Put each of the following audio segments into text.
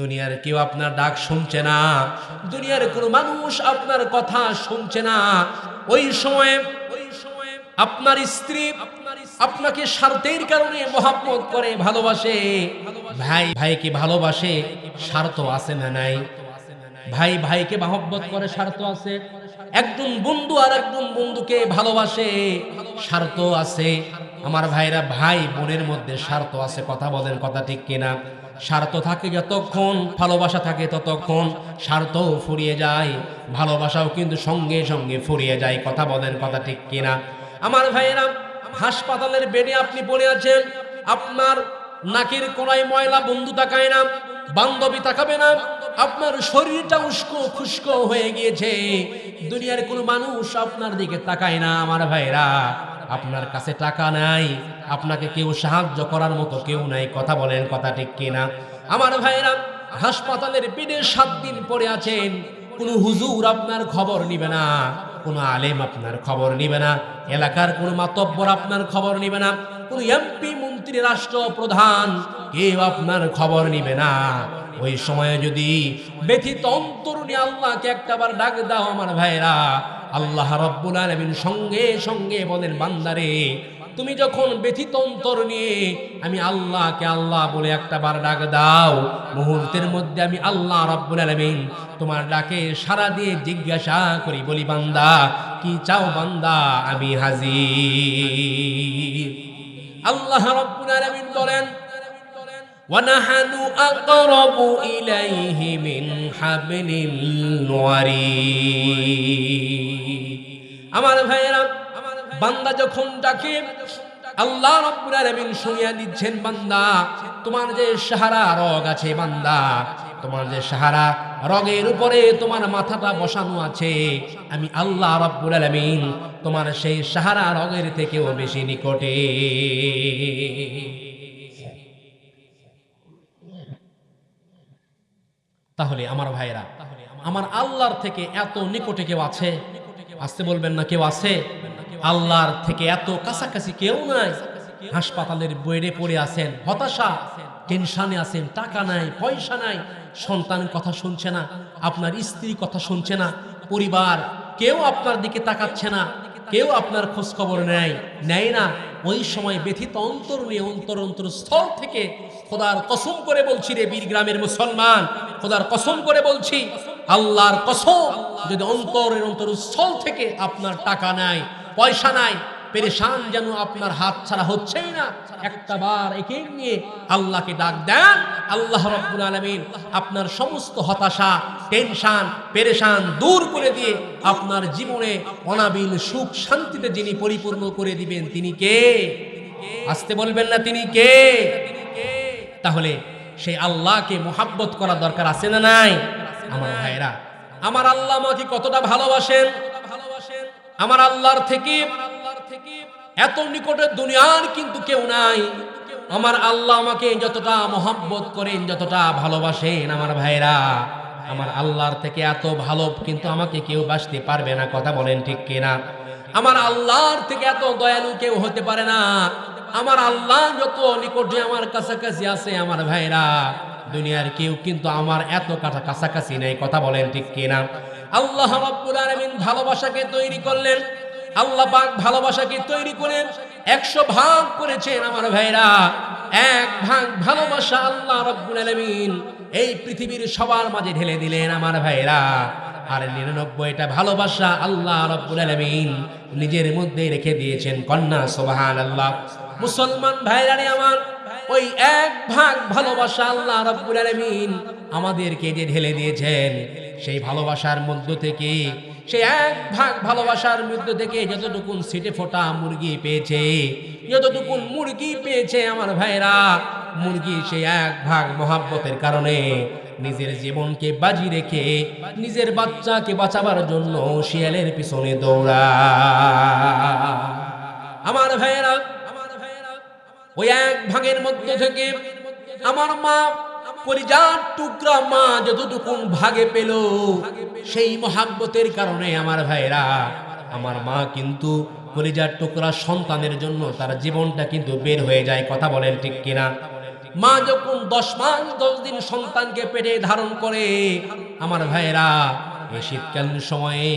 দুনিয়ার কেউ আপনার ডাক শুনছে না, দুনিয়ার কোনো মানুষ আপনার কথা শুনছে না। ওই সময়ে ওই সময়ে আপনার স্ত্রী আপনাকে স্বার্থের কারণে মহাব্বত করে, ভালোবাসে। ভাই ভাইকে ভালোবাসে, স্বার্থ আছে না নাই? ভাই ভাইকে মহব্বত করে, স্বার্থ আছে। একজন বন্ধু আর একজন বন্ধুকে ভালোবাসে, স্বার্থ আছে। আমার ভাইরা ভাই বোনের মধ্যে স্বার্থ আছে, কথা বলেন কথা ঠিক কিনা? স্বার্থ থাকে যতক্ষণ, ভালোবাসা থাকে ততক্ষণ। স্বার্থ ফুরিয়ে যায়, ভালোবাসাও কিন্তু সঙ্গে সঙ্গে ফুরিয়ে যায়। কথা বলেন কথা ঠিক কিনা? আমার ভাইয়েরা, হাসপাতালের বেডে আপনি পড়ে আছেন, আপনার নাকের কোনায় ময়লা বন্ধু তাকায় না, বান্ধবী তাকাবে না, আপনার শরীরটা উস্কো খুস্কো হয়ে গিয়েছে। দুনিয়ার কোনো মানুষ আপনার দিকে তাকায় না, আমার ভাইরা আপনার কাছে টাকা নাই, আপনাকে কেউ সাহায্য করার মতো কেউ নাই, কথা বলেন কথা ঠিক কিনা? আমার ভাইরা হাসপাতালের বেডে সাত দিন পরে আছেন, কোনো হুজুর আপনার খবর নিবে না, কোনো আলেম আপনার খবর নিবে না, এলাকার কোনো মাতব্বর আপনার খবর নিবে না, কোনো এমপি, মন্ত্রী রাষ্ট্র প্রধান কেউ আপনার খবর নিবে না। ওই সময়ে যদি ব্যথিত অন্তর নিয়ে আল্লাহকে একটাবার ডাক দাও আমার ভাইরা আল্লাহ রব্বুল আলমিন সঙ্গে সঙ্গে বলেন বান্দারে তুমি যখন ব্যথিত অন্তর নিয়ে আমি আল্লাহকে আল্লাহ বলে একটা বার ডাক দাও মুহূর্তের মধ্যে আমি আল্লাহ রব্বুল আলমিন তোমার ডাকে সারা দিয়ে জিজ্ঞাসা করি বলি বান্দা কি চাও বান্দা আমি হাজির আল্লাহ রব্বুল আলমিন বলেন ونحن أقرب إليه من حبل الوريد আমার ভাইয়েরা, বান্দা যখন ডাকে আল্লাহ রব্বুল আলামিন শুনিয়া দিচ্ছেন, বান্দা, তোমার যে সাহারা রগ আছে, বান্দা, তোমার যে সাহারা রগের উপরে তোমার মাথাটা বসানো আছে, আমি আল্লাহ রব্বুল আলামিন তোমার সেই সাহারা রগের থেকেও বেশি নিকটে। তাহলে আমার ভাইরা আমার আল্লাহর থেকে এত নিকটে কেউ আছে? আসতে বলবেন না কেউ আছে? আল্লাহর থেকে এত কাছাকাছি কেউ নাই। হাসপাতালের বইরে পড়ে আছেন, হতাশা, টেনশনে আছেন, টাকা নাই, পয়সা নাই সন্তান কথা শুনছে না, আপনার স্ত্রী কথা শুনছে না, পরিবার, কেউ আপনার দিকে তাকাচ্ছে না, কেউ আপনার খোঁজ খবর নেয় নেয় না। ওই সময় ব্যথিত অন্তর নিয়ে অন্তর অন্তর স্থল থেকে খোদার কসম করে বলছি রে বীর গ্রামের মুসলমান, খোদার কসম করে বলছি আল্লাহর কসম, যদি অন্তরের অন্তর স্থল থেকে আপনার টাকা নাই, পয়সা নাই, পেরেশান যেন আপনার হাত ছাড়া হচ্ছেই না। একটা বার একে নিয়ে আল্লাহকে ডাক দেন, আল্লাহ রব্বুল আলমিন আপনার সমস্ত হতাশা, টেনশান, পেরেশান দূর করে দিয়ে আপনার জীবনে অনাবিল সুখ শান্তিতে যিনি পরিপূর্ণ করে দিবেন, তিনি কে? আসতে বলবেন না, তিনি কে? তাহলে সেই আল্লাহকে মোহাব্বত করা দরকার আছে না নাই? আমার ভাইরা, আমার আল্লাহ আমাকে কতটা ভালোবাসেন, আমার আল্লাহর থেকে এত নিকটে দুনিয়ার কিন্তু কেউ নাই। আমার আল্লাহ আমাকে যতটা মহাব্বত করেন, যতটা ভালোবাসেন, আমার ভাইরা, আমার আল্লাহর থেকে এত ভালো কিন্তু আমাকে কেউ বাসতে পারবে না, কথা বলেন ঠিক কিনা? আমার আল্লাহর থেকে এত দয়ালু কেউ হতে পারে না। আমার আল্লাহ যত নিকটে আমার কাছাকাছি আছে, আমার ভাইরা দুনিয়ার কেউ কিন্তু আমার এত কাটা কাছাকাছি নেই, কথা বলেন ঠিক কিনা? আল্লাহ রাব্বুল আলামিন ভালোবাসাকে তৈরি করলেন, আল্লাহ পাক ভালোবাসাকে তৈরি করেন একশো ভাগ করেছেন আমার ভাইরা। এক ভাগ ভালোবাসা আল্লাহ রাব্বুল আলামিন এই পৃথিবীর সবার মাঝে ঢেলে দিলেন আমার ভাইরা। আর নিরানব্বইটা ভালোবাসা আল্লাহ রাব্বুল আলামিন নিজের মধ্যে রেখে দিয়েছেন, কন্যা সুবহান আল্লাহ মুসলমান ভাইরা রে আমার ওই এক ভাগ ভালোবাসা আল্লাহ রাব্বুল আলামিন আমাদেরকে যে ঢেলে দিয়েছেন, সেই ভালোবাসার মধ্য থেকে, সেই এক ভাগ ভালোবাসার মধ্য থেকে যতটুকুন সিটে ফোটা মুরগি পেয়েছে, যতটুকুন মুরগি পেয়েছে আমার ভাইরা, মুরগি সেই এক ভাগ মহাব্বতের কারণে নিজের জীবনকে বাজি রেখে নিজের বাচ্চাকে বাঁচাবার জন্য শিয়ালের পিছনে দৌড়া। আমার ভাইয়েরা ওই এক ভাগের মধ্যে থেকে আমার মা পরিজার টুকরা মা যতটুকুন ভাগে পেল, সেই মহাব্বতের কারণে আমার ভাইরা আমার মা কিন্তু কলিজার টুকরা সন্তানের জন্য তার জীবনটা কিন্তু বের হয়ে যায়, কথা বলেন ঠিক কিনা? মা যখন দশ মাস, দশ দিন সন্তানকে পেটে ধারণ করে, আমার ভাইয়েরা, এই শীতকালীন সময়ে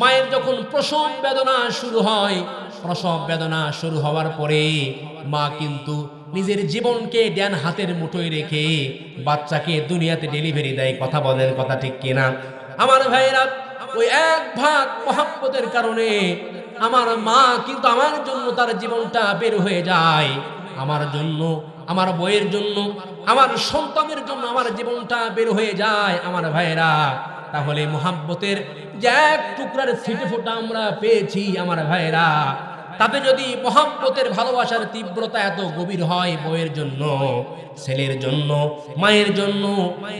মায়ের যখন প্রসব বেদনা শুরু হয় প্রসব বেদনা শুরু হওয়ার পরে মা কিন্তু নিজের জীবনকে ড্যান হাতের মুঠোয় রেখে বাচ্চাকে দুনিয়াতে ডেলিভারি দেয়। কথা বলেন, কথা ঠিক কিনা? আমার ভাইয়েরা, ওই এক ভাগ মহাব্বতের কারণে আমার মা কিন্তু আমার জন্য তার জীবনটা বের হয়ে যায়। আমার জন্য, আমার বইয়ের জন্য, আমার সন্তানের জন্য আমার জীবনটা বের হয়ে যায়। আমার ভাইয়েরা, তাহলে মোহাব্বতের যে এক টুকরার ছিটে ফোটা আমরা পেয়েছি, আমার ভাইয়েরা তাতে যদি মহাব্বতের ভালোবাসার তীব্রতা এত গভীর হয় বইয়ের জন্য, ছেলের জন্য, মায়ের জন্য,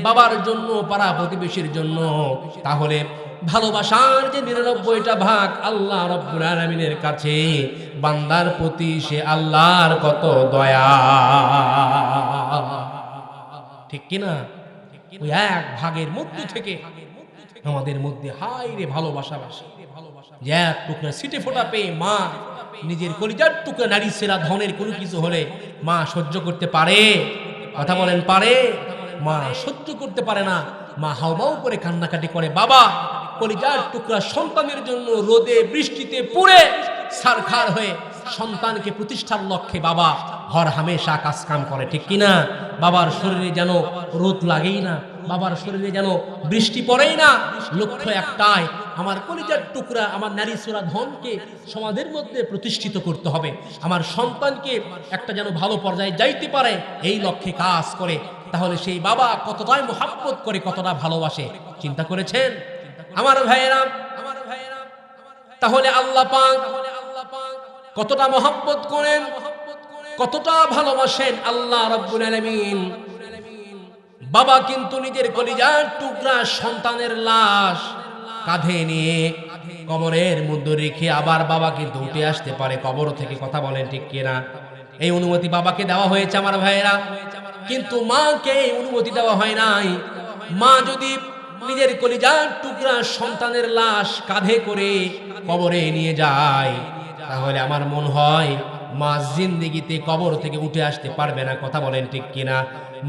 বাবার জন্য, পাড়া প্রতিবেশীর জন্য, তাহলে ভালোবাসার যে নিরানব্বইটা ভাগ আল্লাহ রব্বুল আলমিনের কাছে, বান্দার প্রতি সে আল্লাহর কত দয়া। ঠিক কিনা? ওই এক ভাগের মধ্য থেকে আমাদের মধ্যে হাই রে ভালোবাসা বাসে যে এক টুকরা সিটে ফোটা পেয়ে মা নিজের কলিজার টুকরা নারী সেরা ধনের কোনো কিছু হলে মা সহ্য করতে পারে? কথা বলেন, পারে? মা সহ্য করতে পারে না। মা হাওমাও করে কান্নাকাটি করে, বাবা, কলিজার টুকরা সন্তানের জন্য রোদে, বৃষ্টিতে পুড়ে সারখার হয়ে সন্তানকে প্রতিষ্ঠার লক্ষ্যে বাবা হর হামেশা কাজ কাম করে, ঠিক কিনা? বাবার শরীরে যেন রোদ লাগেই না, বাবার শরীরে যেন বৃষ্টি পড়েই না। লক্ষ্য একটাই, আমার কলিজার টুকরা, আমার নারী সুরা ধনকে সমাজের মধ্যে প্রতিষ্ঠিত করতে হবে। আমার সন্তানকে একটা যেন ভালো পর্যায়ে যাইতে পারে, এই লক্ষ্যে কাজ করে। তাহলে সেই বাবা কতটাই মোহাব্বত করে, কতটা ভালোবাসে, চিন্তা করেছেন? আমার ভাইয়েরা আমার ভাইয়েরা, তাহলে আল্লাহ পাক কতটা মহব্বত করেন, কতটা ভালোবাসেন আল্লাহ রব্বুল আলামিন। বাবা কিন্তু নিজের কলিজার টুকরা সন্তানের লাশ কাঁধে নিয়ে কবরের মধ্যে রেখে আবার বাবা কিন্তু উঠে আসতে পারে। কবর থেকে কথা বলেন ঠিক কিনা? এই অনুমতি বাবাকে দেওয়া হয়েছে আমার ভাইয়েরা। কিন্তু মাকে এই অনুমতি দেওয়া হয় নাই। মা যদি নিজের কলিজার টুকরা সন্তানের লাশ কাঁধে করে কবরে নিয়ে যায় তাহলে আমার মন হয়, মা জিন্দিগিতে কবর থেকে উঠে আসতে পারবে না, কথা বলেন ঠিক কিনা?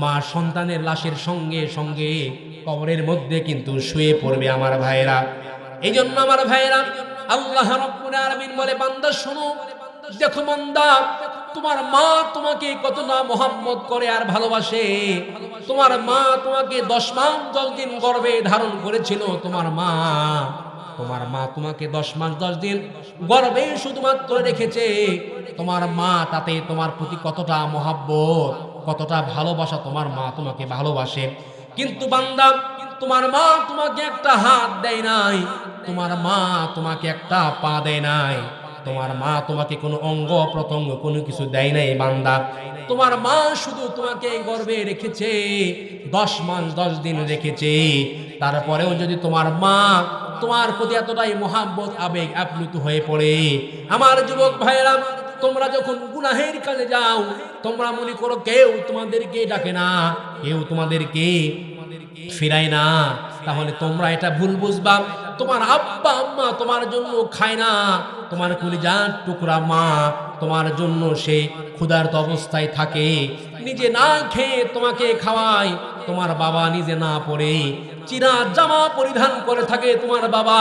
মা সন্তানের লাশের সঙ্গে সঙ্গে কবরের মধ্যে কিন্তু শুয়ে পড়বে আমার ভাইয়েরা। এই জন্য আমার ভাইয়েরা, আল্লাহ রব্বুল আলামিন বলে, বান্দা, শোনো, দেখো বান্দা, তোমার মা তোমাকে কত না মোহাম্মদ করে আর ভালোবাসে। তোমার মা তোমাকে দশ মাস দশ দিন গর্ভে ধারণ করেছিল, তোমার মা তোমার মা তোমাকে দশ মাস, দশ দিন গর্বে শুধুমাত্র রেখেছে। তোমার মা তাতে তোমার প্রতি কতটা মহাব্বত, কতটা ভালোবাসা তোমার মা তোমাকে ভালোবাসে। কিন্তু বান্দা, তোমার মা তোমাকে একটা হাত দেয় নাই, তোমার মা তোমাকে একটা পা দেয় নাই। তোমার মা তোমাকে কোনো অঙ্গ প্রত্যঙ্গ কোনো কিছু দেয় নাই বান্দা। তোমার মা শুধু তোমাকে গর্বে রেখেছে, দশ মাস, দশ দিন রেখেছে। তারপরেও যদি তোমার মা তোমার প্রতি এতটাই মহাব্বত, আবেগ আপ্লুত হয়ে পড়ে। আমার যুবক ভাইয়েরা, তোমরা যখন গুনাহের কাজে যাও, তোমরা মনে করো কেউ তোমাদেরকে ডাকে না, কেউ তোমাদেরকে ফিরায় না। তাহলে তোমরা এটা ভুল বুঝবা। তোমার আব্বা, আম্মা তোমার জন্য খায় না। তোমার কলিজার টুকরা মা তোমার জন্য সে ক্ষুধার্ত অবস্থায় থাকে। নিজে না খেয়ে তোমাকে খাওয়ায়, তোমার বাবা নিজে না পড়ে। চিরা জামা পরিধান করে থাকে তোমার বাবা।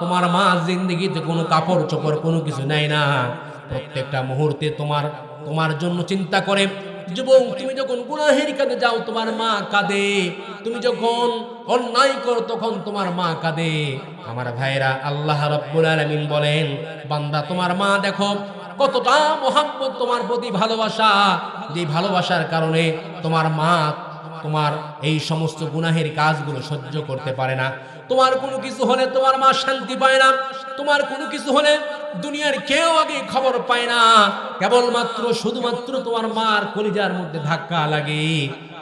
তোমার মা জিন্দিগিতে কোনো কাপড় চোপড় কোনো কিছু নেয় না। প্রত্যেকটা মুহূর্তে তোমার তোমার জন্য চিন্তা করে, যুবক, তুমি যখন গুনাহের কাঁধে যাও, তোমার মা কাঁদে। তুমি যখন অন্যায় করো, তখন তোমার মা কাঁদে। আমার ভাইরা আল্লাহ রাব্বুল আলামিন বলেন, বান্দা, তোমার মা দেখো, কতটা মহাব্বত তোমার প্রতি ভালোবাসা। যে ভালোবাসার কারণে তোমার মা তোমার এই সমস্ত গুনাহের কাজগুলো সহ্য করতে পারে না। তোমার কোনো কিছু হলে তোমার মা শান্তি পায় না। তোমার কোনো কিছু হলে দুনিয়ার কেউ আগে খবর পায় না। কেবলমাত্র, শুধুমাত্র তোমার মার কলিজার মধ্যে ধাক্কা লাগে।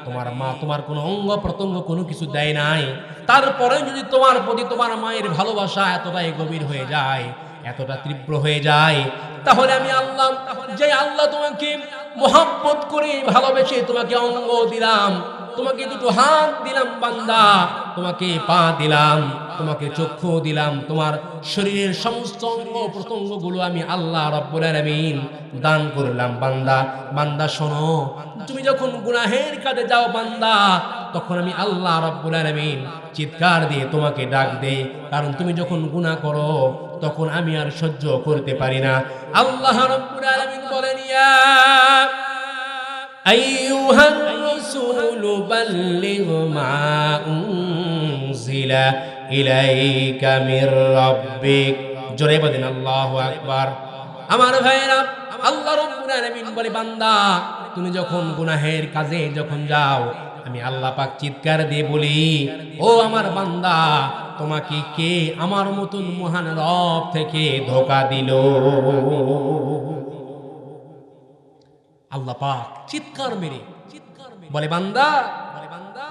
তোমার মা তোমার কোনো অঙ্গ প্রত্যঙ্গ কোনো কিছু দেয় নাই। তারপরে যদি তোমার প্রতি তোমার মায়ের ভালোবাসা এতটাই গভীর হয়ে যায়, এতটা তীব্র হয়ে যায়, তাহলে আমি আল্লাহ, যে আল্লাহ তোমাকে মোহাব্বত করে ভালোবেসে তোমাকে অঙ্গ দিলাম। তোমাকে দুটো হাত দিলাম, বান্দা। তোমাকে পা দিলাম, তোমাকে চক্ষু দিলাম, তোমার শরীরের সমস্ত অঙ্গ প্রত্যঙ্গগুলো আমি আল্লাহ রব্বুল আলামিন দান করলাম, বান্দা। বান্দা, শোনো, তুমি যখন গুনাহের কাজে যাও, বান্দা, তখন আমি আল্লাহ রব্বুল আলামিন চিৎকার দিয়ে তোমাকে ডাক দে কারণ তুমি যখন গুনাহ করো, তখন আমি আর সহ্য করতে পারি না। আল্লাহ রব্বুল আলামিন বলেন, ইয়া الرسول بلغ ما أنزل إليك من ربك জোরে বলেন আল্লাহু আকবার আমার ভাইরা আল্লাহ রব্বুল আলামিন বলে বান্দা তুমি যখন গুনাহের কাজে যখন যাও আমি আল্লাহ পাক চিৎকার দিয়ে বলি ও আমার বান্দা তোমাকে কে আমার মতন মহান রব থেকে ধোকা দিল আল্লাহ পাক চিৎকার মেরে চিৎকার বলে, বান্দা,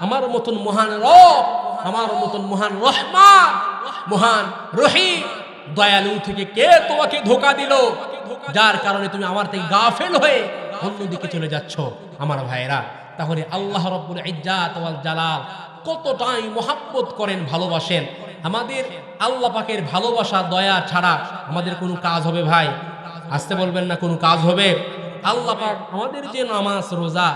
আমার মতন মহান রব, আমার মতন মহান রহমান, মহান রহিম, দয়ালু থেকে কে তোমাকে ধোকা দিল? যার কারণে তুমি আমার থেকে গাফেল হয়ে অন্যদিকে চলে যাচ্ছ, আমার ভাইরা তাহলে আল্লাহ রব্বুল ইজ্জাত ওয়াল জালাল কতটাই মোহাব্বত করেন, ভালোবাসেন। আমাদের আল্লাহ পাকের ভালোবাসা, দয়া ছাড়া আমাদের কোনো কাজ হবে ভাই? আসতে বলবেন না, কোনো কাজ হবে? আল্লাহ পাক আমাদের যে নামাজ, রোজা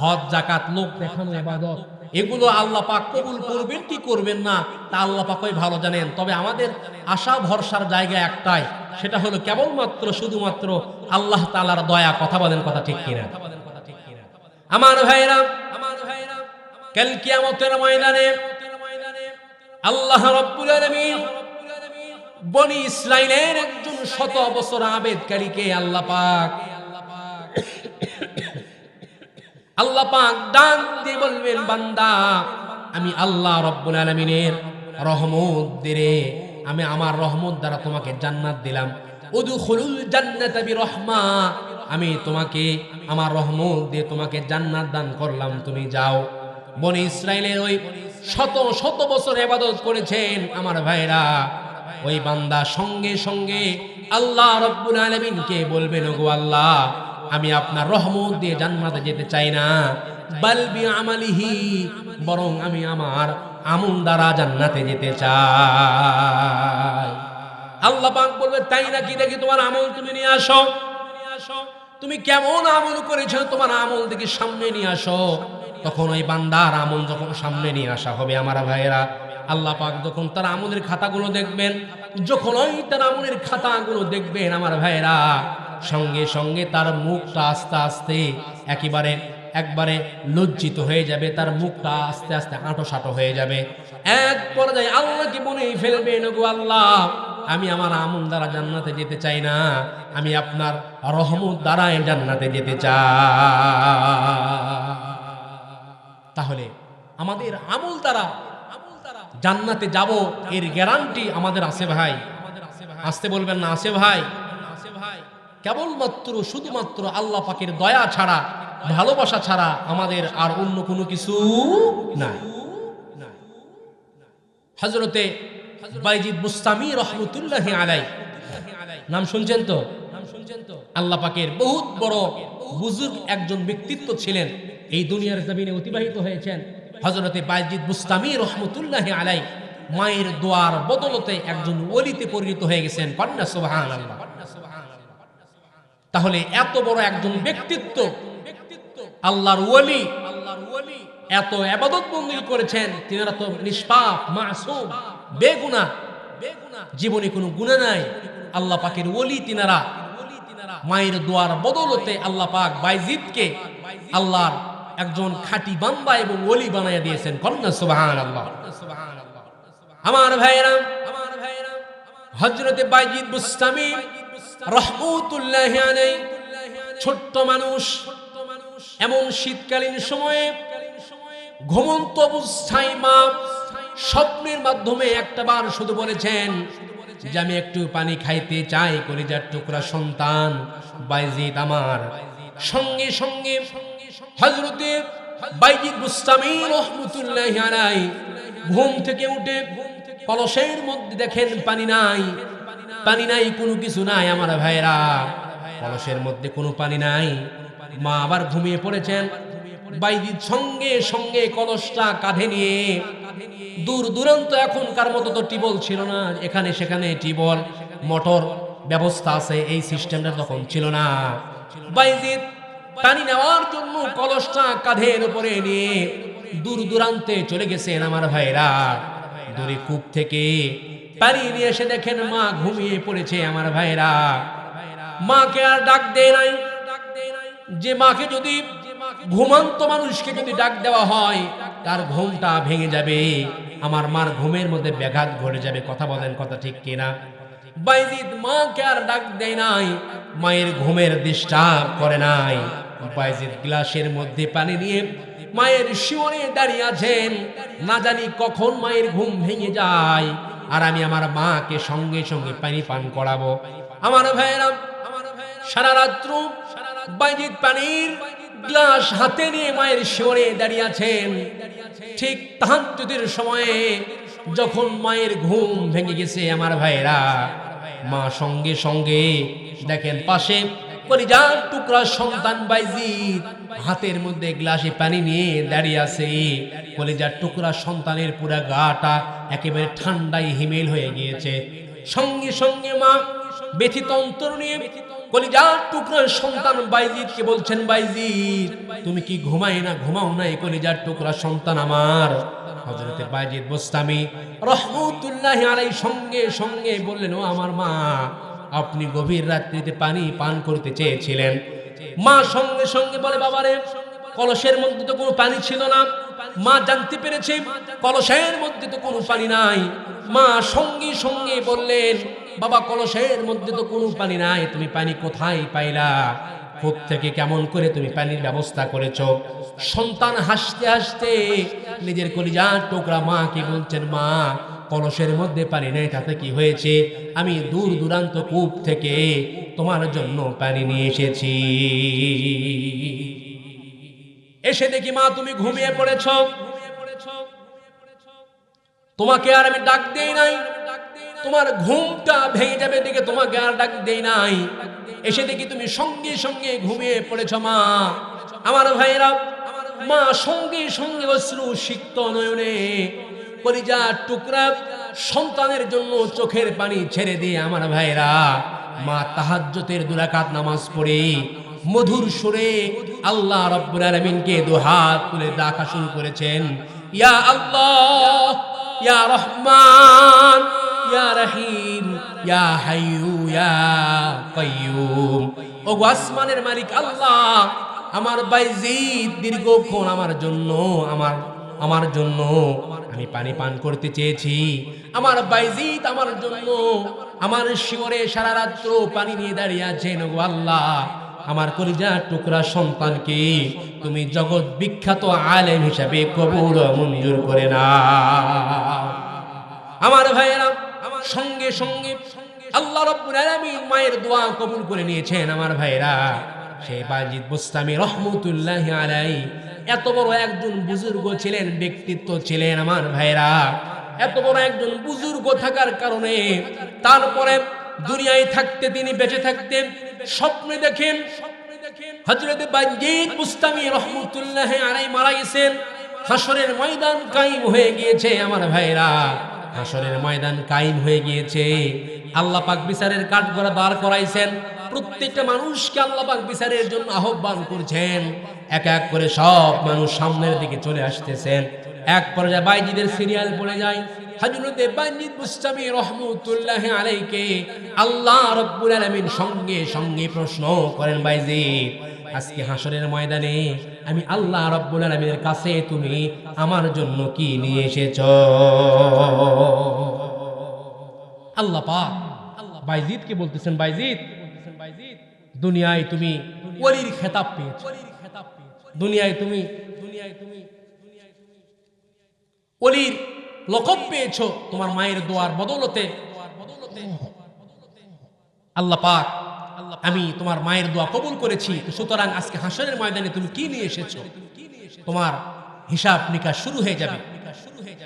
হজ জাকাত লোক দেখানো ইবাদত এগুলো আল্লাহ পাক কবুল করবেন কি করবেন না তা আল্লাহ পাকই ভালো জানেন। তবে আমাদের আশা ভরসার জায়গা একটাই সেটা হলো কেবলমাত্র শুধুমাত্র আল্লাহ তাআলার দয়া কথা বলেন কথা ঠিক কিনা। আমার ভাইরা আমার ভাইরা কাল কিয়ামতের ময়দানে আল্লাহ রাব্বুল আলামিন বনি ইসরাইলের একজন শত বছর আবেদকারীকে আল্লাহ পাক আল্লাহ পাক ডাক দিয়ে বলবেন, বান্দা, আমি আল্লাহ রব্বুল আলমিনের রহমত দিরে আমি আমার রহমত দ্বারা তোমাকে জান্নাত দিলাম। উদুখুলুল জান্নাত রহমা আমি তোমাকে, আমার রহমত দিয়ে তোমাকে জান্নাত দান করলাম, তুমি যাও। বনি ইসরায়েলের ওই শত শত বছর ইবাদত করেছেন আমার ভাইরা। ওই বান্দা সঙ্গে সঙ্গে আল্লাহ রব্বুল আলমিনকে বলবেন, ওগো আল্লাহ আমি আপনার রহমত দিয়ে জান্নাতে যেতে চাই না। বালবি আমালিহি বরং আমি আমার আমল দ্বারা জান্নাতে যেতে চাই। আল্লাহ পাক বলবে, তাই নাকি দেখি তোমার আমল তুমি নিয়ে আসো। তুমি কেমন আমল করেছ তোমার আমল দেখি সামনে নিয়ে আসো। তখন ওই বান্দার আমল যখন সামনে নিয়ে আসা হবে আমার ভাইয়েরা, আল্লাহ পাক যখন তার আমলের খাতাগুলো দেখবেন, যখন ওই তার আমলের খাতাগুলো দেখবেন আমার ভাইয়েরা সঙ্গে সঙ্গে তার মুখটা আস্তে আস্তে একেবারে, একবারে লজ্জিত হয়ে যাবে। তার মুখটা আস্তে আস্তে আঁটো সাঁটো হয়ে যাবে। এক পর্যায়ে আল্লাহকে মনেই ফেলবে নগু আল্লাহ? আমি আমার আমল দ্বারা জান্নাতে যেতে চাই না। আমি আপনার রহমত দ্বারাই জান্নাতে যেতে চাই। তাহলে আমাদের আমল দ্বারা, জান্নাতে যাব, এর গ্যারান্টি আমাদের আছে ভাই। আসতে বলবেন না, আছে ভাই। কেবলমাত্র, শুধুমাত্র আল্লাহ পাকের দয়া ছাড়া, ভালোবাসা ছাড়া আমাদের আর অন্য কোনো কিছু নাই। হজরতে বাইজিদ মুস্তামি রহমতুল্লাহ আলাই নাম শুনছেন তো? আল্লাহ পাকের বহুত বড় বুজুর্গ একজন ব্যক্তিত্ব ছিলেন। এই দুনিয়ার জমিনে অতিবাহিত হয়েছেন হজরতে বাইজিদ মুস্তামি রহমতুল্লাহ আলাই মায়ের দোয়ার বদলতে একজন ওলিতে পরিণত হয়ে গেছেন। কন্যা সুবহান আল্লাহ তাহলে এত বড় একজন ব্যক্তিত্ব আল্লাহর ওলি আল্লাহর এত আবাদত বন্দী করেছেন তিনারা তো নিষ্পাপ, মাসুম, বেগুনা। জীবনে কোনো গুণা নাই। আল্লাহ পাকের ওলি তিনারা। মায়ের দোয়ার বদলতে আল্লাহ পাক বাইজিদকে আল্লাহর একজন খাঁটি বান্দা এবং ওলি বানাইয়া দিয়েছেন। কন্যা সুবহান আল্লাহ আমার ভাইরা আমার ভাইরা হজরতে বাইজিদ বুস্তামি রহমতুল্লাহ আলাই ছোট্ট মানুষ, এমন শীতকালীন সময়ে ঘুমন্ত অবস্থায় মা স্বপ্নের মাধ্যমে একটা বার শুধু বলেছেন যে আমি একটু পানি খাইতে চাই, কলিজার টুকরা সন্তান, বাইজিদ আমার। সঙ্গে সঙ্গে হজরতে বাইজিদ বুস্তামি রহমতুল্লাহ আলাই ঘুম থেকে উঠে কলসের মধ্যে দেখেন পানি নাই। পানি নাই, কোনো কিছু নাই আমার ভাইরা কলসের মধ্যে কোনো পানি নাই। মা আবার ঘুমিয়ে পড়েছেন। বাইদির সঙ্গে সঙ্গে কলসটা কাঁধে নিয়ে দূর দূরান্ত এখনকার মতো তো টিবল ছিল না, এখানে সেখানে টিবল। মোটর ব্যবস্থা আছে, এই সিস্টেমটা তখন ছিল না। বাইজিদ পানি নেওয়ার জন্য কলসটা কাঁধের উপরে নিয়ে দূর দূরান্তে চলে গেছেন আমার ভাইরা দূরে কূপ থেকে পানি নিয়ে এসে দেখেন মা ঘুমিয়ে পড়েছে আমার ভাইরা মাকে আর ডাক দেয় নাই। যে মাকে যদি ঘুমন্ত মানুষকে যদি ডাক দেওয়া হয়, তার ঘুমটা ভেঙে যাবে। আমার মার ঘুমের মধ্যে ব্যাঘাত ঘটে যাবে। কথা বলেন কথা ঠিক কিনা? বাইজিদ মাকে আর ডাক দেয় নাই। মায়ের ঘুমের ডিস্টার্ব করে নাই। বাইজিদ গ্লাসের মধ্যে পানি নিয়ে মায়ের শিওরে দাঁড়িয়ে আছেন। না জানি কখন মায়ের ঘুম ভেঙে যায়। আর আমি আমার মাকে সঙ্গে সঙ্গে পানি পান করাবো। আমার ভাইয়েরা, সারা রাত্র বাইজিদ পানির গ্লাস হাতে নিয়ে মায়ের শিওরে দাঁড়িয়ে আছেন। ঠিক তাহাজ্জুদের সময়ে যখন মায়ের ঘুম ভেঙে গেছে, আমার ভাইরা মা সঙ্গে সঙ্গে দেখেন পাশে কলিজার টুকরা সন্তান বাইজিদ হাতের মধ্যে গ্লাসে পানি নিয়ে দাঁড়িয়ে আছে। কলিজার টুকরা সন্তানের পুরা গাটা একেবারে ঠান্ডায় হিমেল হয়ে গিয়েছে। সঙ্গে সঙ্গে মা ব্যথিত অন্তর নিয়ে কলিজার টুকরা সন্তান বাইজিদকে বলছেন বাইজিদ তুমি কি ঘুমাই না, ঘুমাও না এই কলিজার টুকরা সন্তান আমার? হজরতে বাইজিদ বোস্তামি রহমতুল্লাহ আলাই সঙ্গে সঙ্গে বললেন, ও আমার মা আপনি গভীর রাত্রিতে পানি পান করতে চেয়েছিলেন। মা সঙ্গে সঙ্গে বলে, বাবারে, কলসের মধ্যে তো কোনো পানি ছিল না। মা জানতে পেরেছে কলসের মধ্যে তো কোনো পানি নাই। মা সঙ্গে সঙ্গে বললেন, বাবা, কলসের মধ্যে তো কোনো পানি নাই। তুমি পানি কোথায় পাইলা? কোথ থেকে কেমন করে তুমি পানির ব্যবস্থা করেছ? সন্তান হাসতে হাসতে নিজের কলিজার টোকরা মাকে বলছেন, মা কলসের মধ্যে পানি নেই, তাতে কি হয়েছে? আমি দূর দূরান্ত কূপ থেকে তোমার জন্য পানি নিয়ে এসেছি। এসে দেখি মা, তুমি ঘুমিয়ে পড়েছ। তোমাকে আর আমি ডাক দেই নাই। তোমার ঘুমটা ভেঙে যাবে দিকে তোমাকে আর ডাক দেই নাই। এসে দেখি তুমি সঙ্গে সঙ্গে ঘুমিয়ে পড়েছ মা। আমার ভাইয়েরা, মা সঙ্গে সঙ্গে অশ্রু সিক্ত নয়নে কলিজা টুকরা সন্তানের জন্য চোখের পানি ছেড়ে দিয়ে আমার ভাইরা মা তাহাজ্জতের দুরাকাত নামাজ পড়ে, মধুর সুরে আল্লাহ রব্বুল আলামিনকে দুহাত তুলে ডাকা শুরু করেছেন। ইয়া আল্লাহ, ইয়া রহমান, ইয়া রহিম, ইয়া হাইয়ু, ইয়া কাইয়ুম। ও আসমানের মালিক আল্লাহ, আমার বাইজিদ দীর্ঘক্ষণ আমার জন্য, আমার আমার জন্য। আমি পানি পান করতে চেয়েছি। আমার বাইজিদ আমার জন্য। আমার শিওরে সারা রাত্র পানি নিয়ে দাঁড়িয়ে আছেন আল্লাহ। আমার কলিজা টুকরা সন্তানকে তুমি জগৎ বিখ্যাত আলেম হিসাবে কবুল মঞ্জুর করে না আমার ভাইয়েরা আমার সঙ্গে সঙ্গে আল্লাহ রব্বুল আলামিন মায়ের দোয়া কবুল করে নিয়েছেন আমার ভাইয়েরা। সেই বাজিদ বুস্তামি রহমতুল্লাহ আলাই এত বড় একজন বুজুর্গ ছিলেন, ব্যক্তিত্ব ছিলেন আমার ভাইরা। এত বড় একজন বুজুর্গ থাকার কারণে তারপরে দুনিয়ায় থাকতে, তিনি বেঁচে থাকতেন স্বপ্নে দেখেন আলাই মারা গেছেন। হাসরের ময়দান কায়েম হয়ে গিয়েছে আমার ময়দান কায়েম হয়ে গিয়েছে। বিচারের কাঠগড়া দাঁড় করাইছেন। প্রত্যেকটা মানুষকে আল্লাহ পাক বিচারের জন্য আহ্বান করছেন। এক এক করে সব মানুষ সামনের দিকে চলে আসতেছেন। এক পর্যায়ে বাইজিদের সিরিয়াল পড়ে যায়। আমি আল্লাহ রব্বুল আলামিনের কাছে তুমি আমার জন্য কি নিয়ে এসেছ? আল্লাহ পাক বাইজিদকে বলতেছেন, বাইজিদ দুনিয়ায় তুমি ওলির খেতাব পেয়েছ। দুনিয়ায় তুমি দুনিয়ায় তুমি, ওলির লকব পেয়েছ তোমার মায়ের দোয়ার বদৌলতে। আল্লাহ পাক, আমি তোমার মায়ের দোয়া কবুল করেছি। সুতরাং আজকে হাসরের ময়দানে তুমি কি নিয়ে এসেছ? তোমার হিসাব নিকাশ শুরু হয়ে যাবে।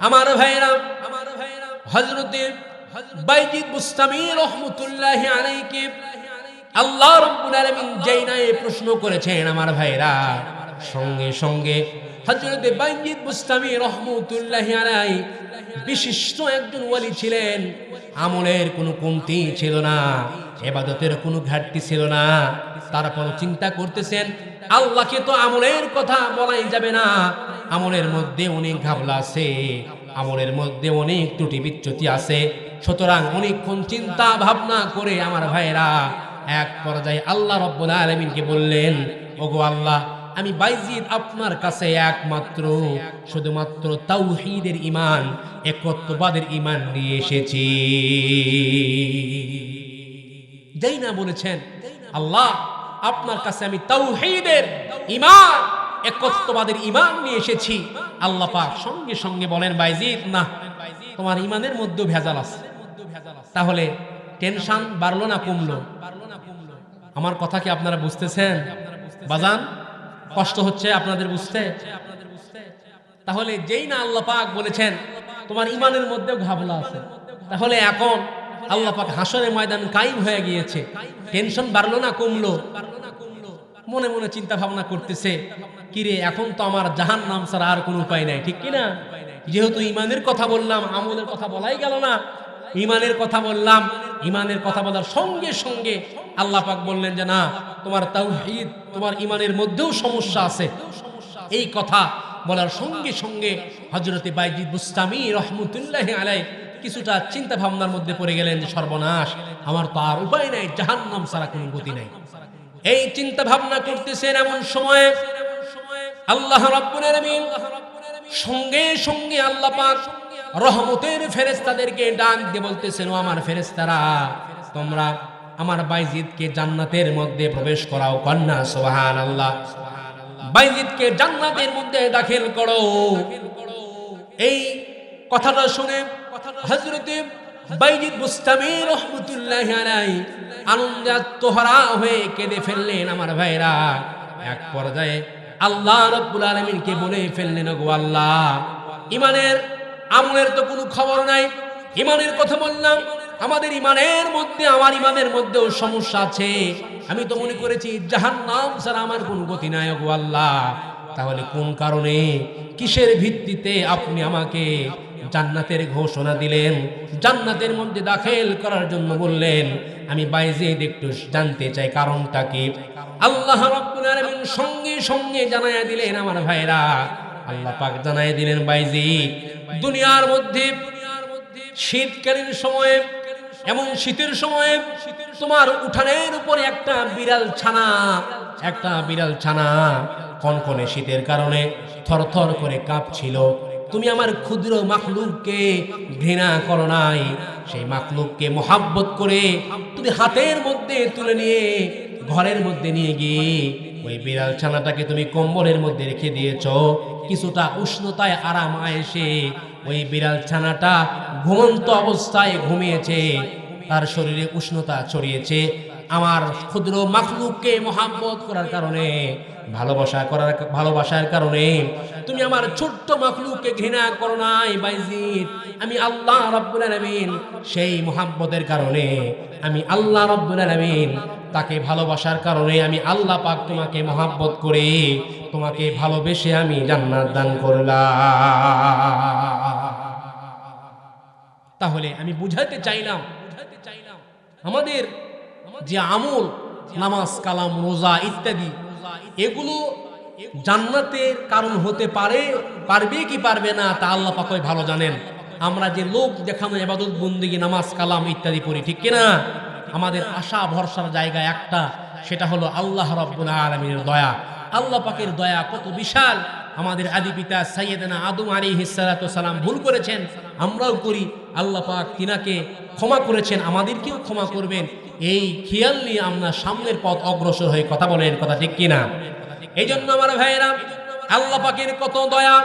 আমার ভাইয়েরা আমার ভাইয়েরা হজরতে বাইজিদ মুস্তামি রহমতুল্লাহ আলাইকে আল্লাহ রব্বুল আলামিন যেই নাই প্রশ্ন করেছেন আমার ভাইরা। সঙ্গে সঙ্গে হজরত বাইজিদ মুস্তামি রহমতুল্লাহ আলাই বিশিষ্ট একজন ওয়ালি ছিলেন। আমলের কোনো কমতি ছিল না, এবাদতের কোনো ঘাটতি ছিল না। তারপর চিন্তা করতেছেন, আল্লাহকে তো আমলের কথা বলাই যাবে না। আমলের মধ্যে অনেক ঘাবলা আছে, আমলের মধ্যে অনেক ত্রুটি বিচ্যুতি আছে। সুতরাং অনেকক্ষণ চিন্তা ভাবনা করে আমার ভাইরা এক পর্যায়ে আল্লাহ রব্বুল আলমিনকে বললেন, ওগো আল্লাহ, আমি বাইজিদ আপনার কাছে একমাত্র, শুধুমাত্র তাওহীদের ইমান একত্ববাদের ইমান নিয়ে এসেছি। যেই না বলেছেন, আল্লাহ, আপনার কাছে আমি তাওহীদের ইমান একত্ববাদের ইমান নিয়ে এসেছি। আল্লাহ পাক সঙ্গে সঙ্গে বলেন, বাইজিদ, না, তোমার ইমানের মধ্যে ভেজাল আছে। তাহলে টেনশন বাড়লো না, কমলো? আমার কথা কি আপনারা বুঝতেছেন? বাজান, কষ্ট হচ্ছে আপনাদের বুঝতে? তাহলে যেই না আল্লাহ পাক বলেছেন, তোমার ইমানের মধ্যেও ঘাবলা আছে। তাহলে এখন আল্লাহ পাক হাসনের ময়দান কাইম হয়ে গিয়েছে। টেনশন বাড়লো না, কমলো? মনে মনে চিন্তা ভাবনা করতেছে, কিরে, এখন তো আমার জাহান নাম ছাড়া আর কোনো উপায় নাই। ঠিক কিনা? যেহেতু ইমানের কথা বললাম, আমলের কথা বলাই গেল না। ইমানের কথা বললাম, ইমানের কথা বলার সঙ্গে সঙ্গে আল্লাহ পাক বললেন যে, না, তোমার তাওহীদ, তোমার ইমানের মধ্যেও সমস্যা আছে। এই কথা বলার সঙ্গে সঙ্গে হজরতে বাইজিদ বুস্তামি রহমতুল্লাহ আলাই কিছুটা চিন্তা ভাবনার মধ্যে পড়ে গেলেন যে, সর্বনাশ, আমার তো আর উপায় নাই, জাহান্নাম ছাড়া কোনো গতি নাই। এই চিন্তা ভাবনা করতেছেন এমন সময়ে আল্লাহ রাব্বুল আলামিন সঙ্গে সঙ্গে আল্লাহ পাক রহমতের ফেরেশতাদেরকে ডাক দিয়ে বলতেছেন, ও আমার ফেরেশতারা, তোমরা আমার বাইজিদকে জান্নাতের মধ্যে প্রবেশ করাও কন্যা, সুবহানাল্লাহ। বাইজিদকে জান্নাতের মধ্যে দাখিল করো। এই কথাটা শুনে হযরতে বাইজিদ বুস্তামি রহমতুল্লাহ আনন্দে আত্মহারা হয়ে কেঁদে ফেললেন আমার ভাইরা। এক পর্যায়ে আল্লাহ রব্বুল আলমিনকে বলে ফেললেন গো আল্লাহ, ইমানের আমলের তো কোনো খবর নাই। ইমানের কথা বললাম আমাদের ইমানের মধ্যে, আমার ইমানের মধ্যেও সমস্যা আছে। আমি তো মনে করেছি জাহান নাম ছাড়া আমার কোন গতি গো আল্লাহ। তাহলে কোন কারণে, কিসের ভিত্তিতে আপনি আমাকে জান্নাতের ঘোষণা দিলেন? জান্নাতের মধ্যে দাখিল করার জন্য বললেন, আমি বাইজিদ একটু জানতে চাই, কারণটা কি? আল্লাহ রাব্বুল আলামিন সঙ্গে সঙ্গে জানায়া দিলেন আমার ভাইরা। আল্লাহ পাক জানায়া দিলেন বাইজিদ দুনিয়ার মধ্যে, শীতকালীন সময়ে এমন শীতের সময়ে তোমার উঠানের উপরে একটা বিড়াল ছানা, একটা বিড়াল ছানা কনকনে শীতের কারণে থরথর করে কাঁপছিল। তুমি আমার ক্ষুদ্র মাখলুককে ঘৃণা করো নাই। সেই মাখলুককে মোহাব্বত করে তুমি হাতের মধ্যে তুলে নিয়ে, ঘরের মধ্যে নিয়ে গিয়ে ওই বিড়াল ছানাটাকে তুমি কম্বলের মধ্যে রেখে দিয়েছ। কিছুটা উষ্ণতায় আরাম এসে ওই বিড়াল ছানাটা ঘুমন্ত অবস্থায় ঘুমিয়েছে। তার শরীরে উষ্ণতা ছড়িয়েছে। আমার ক্ষুদ্র মাখলুককে মহাব্বত করার কারণে ভালোবাসা করার ভালোবাসার কারণে তুমি আমার ছোট্ট মাখলুককে ঘৃণা করো নাই বাইজিদ। আমি আল্লাহ রব্বুল আলামিন সেই মোহাব্বতের কারণে, আমি আল্লাহ রব্বুল আলামিন তাকে ভালোবাসার কারণে আমি আল্লাহ পাক তোমাকে মহাব্বত করে তোমাকে ভালোবেসে আমি জান্নাত দান করলাম। তাহলে আমি বুঝাতে চাইলাম, আমাদের যে আমল, নামাজ, কালাম, রোজা ইত্যাদি এগুলো জান্নাতের কারণ হতে পারে, পারবে কি পারবে না, তা আল্লাহ পাকই ভালো জানেন। আমরা যে লোক দেখানো এবাদত বন্দিগি, নামাজ, কালাম ইত্যাদি পড়ি, ঠিক কিনা? আমাদের আশা, ভরসার জায়গা একটা, সেটা হলো আল্লাহ রব্বুল আলমীর দয়া। আল্লাহ পাকের দয়া কত বিশাল। আমাদের আদি পিতা সাইয়েদানা আদম আলী সালাম ভুল করেছেন, আমরাও করি। আল্লাহ পাক তিনাকে ক্ষমা করেছেন, আমাদেরকেও ক্ষমা করবেন। এই খেয়াল নিয়ে আমরা সামনের পথ অগ্রসর হয়ে কথা বলেন, কথা ঠিক কিনা? এই জন্য আমার ভাইয়েরা, আল্লাহ পাখির কত দয়া